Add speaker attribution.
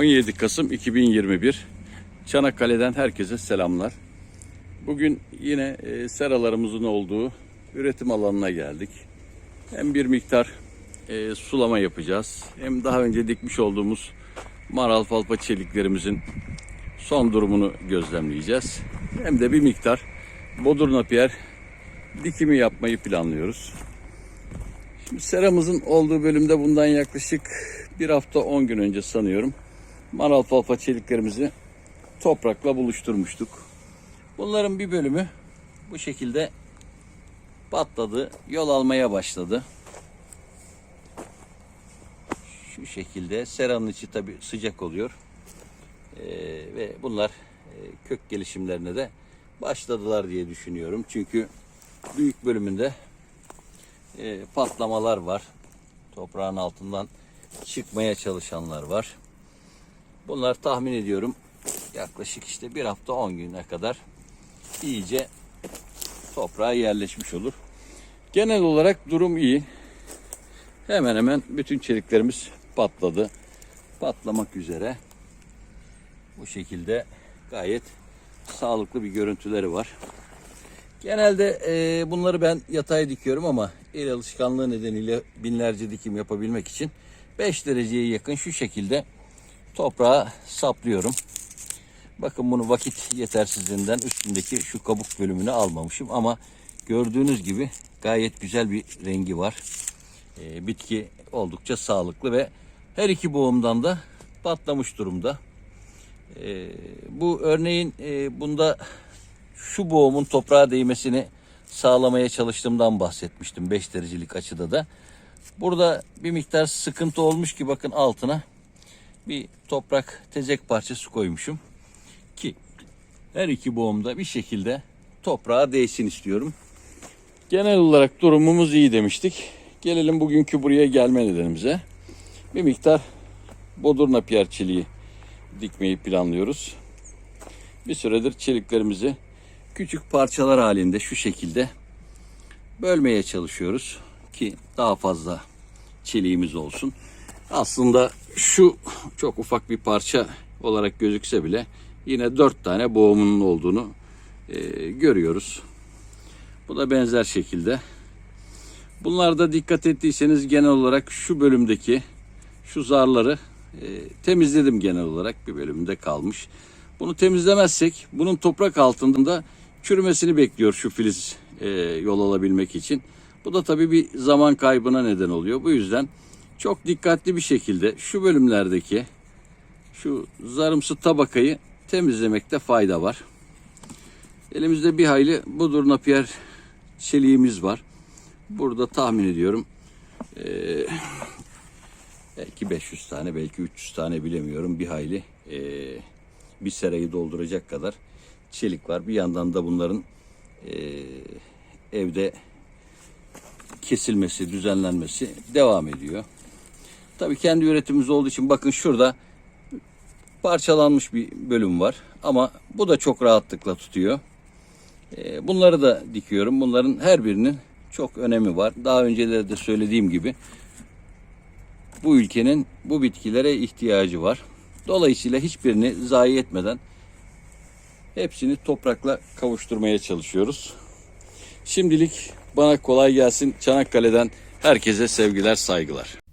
Speaker 1: 17 Kasım 2021 Çanakkale'den herkese selamlar. Bugün yine e, seralarımızın olduğu üretim alanına geldik. Hem bir miktar e, sulama yapacağız. Hem daha önce dikmiş olduğumuz maral falpa çeliklerimizin son durumunu gözlemleyeceğiz. Hem de bir miktar bodur napier dikimi yapmayı planlıyoruz. Şimdi seramızın olduğu bölümde bundan yaklaşık bir hafta 10 gün önce sanıyorum maral falfa çeliklerimizi toprakla buluşturmuştuk. Bunların bir bölümü bu şekilde patladı, yol almaya başladı. Şu şekilde seranın içi tabi sıcak oluyor. Ee, ve bunlar e, kök gelişimlerine de başladılar diye düşünüyorum. Çünkü büyük bölümünde e, patlamalar var. Toprağın altından çıkmaya çalışanlar var. Bunlar tahmin ediyorum yaklaşık işte bir hafta 10 güne kadar iyice toprağa yerleşmiş olur. Genel olarak durum iyi. Hemen hemen bütün çeliklerimiz patladı. Patlamak üzere. Bu şekilde gayet sağlıklı bir görüntüleri var. Genelde e, bunları ben yatay dikiyorum ama el alışkanlığı nedeniyle binlerce dikim yapabilmek için 5 dereceye yakın şu şekilde toprağa saplıyorum. Bakın bunu vakit yetersizliğinden üstündeki şu kabuk bölümünü almamışım ama gördüğünüz gibi gayet güzel bir rengi var. E, bitki oldukça sağlıklı ve her iki boğumdan da patlamış durumda. E, bu örneğin e, bunda şu boğumun toprağa değmesini sağlamaya çalıştığımdan bahsetmiştim 5 derecelik açıda da. Burada bir miktar sıkıntı olmuş ki bakın altına bir toprak tezek parçası koymuşum ki her iki boğumda bir şekilde toprağa değsin istiyorum. Genel olarak durumumuz iyi demiştik. Gelelim bugünkü buraya gelme nedenimize. Bir miktar bodur napier çeliği dikmeyi planlıyoruz. Bir süredir çeliklerimizi küçük parçalar halinde şu şekilde bölmeye çalışıyoruz ki daha fazla çeliğimiz olsun. Aslında şu çok ufak bir parça olarak gözükse bile yine dört tane boğumunun olduğunu e, görüyoruz. Bu da benzer şekilde. Bunlarda dikkat ettiyseniz genel olarak şu bölümdeki şu zarları e, temizledim genel olarak bir bölümünde kalmış. Bunu temizlemezsek bunun toprak altında çürümesini bekliyor şu filiz e, yol alabilmek için. Bu da tabii bir zaman kaybına neden oluyor. Bu yüzden çok dikkatli bir şekilde şu bölümlerdeki şu zarımsı tabakayı temizlemekte fayda var. Elimizde bir hayli budur napier çeliğimiz var. Burada tahmin ediyorum e, belki 500 tane belki 300 tane bilemiyorum bir hayli e, bir serayı dolduracak kadar çelik var. Bir yandan da bunların e, evde kesilmesi, düzenlenmesi devam ediyor. Tabii kendi üretimimiz olduğu için bakın şurada parçalanmış bir bölüm var. Ama bu da çok rahatlıkla tutuyor. E, bunları da dikiyorum. Bunların her birinin çok önemi var. Daha önceleri de söylediğim gibi bu ülkenin bu bitkilere ihtiyacı var. Dolayısıyla hiçbirini zayi etmeden hepsini toprakla kavuşturmaya çalışıyoruz. Şimdilik bana kolay gelsin. Çanakkale'den herkese sevgiler, saygılar.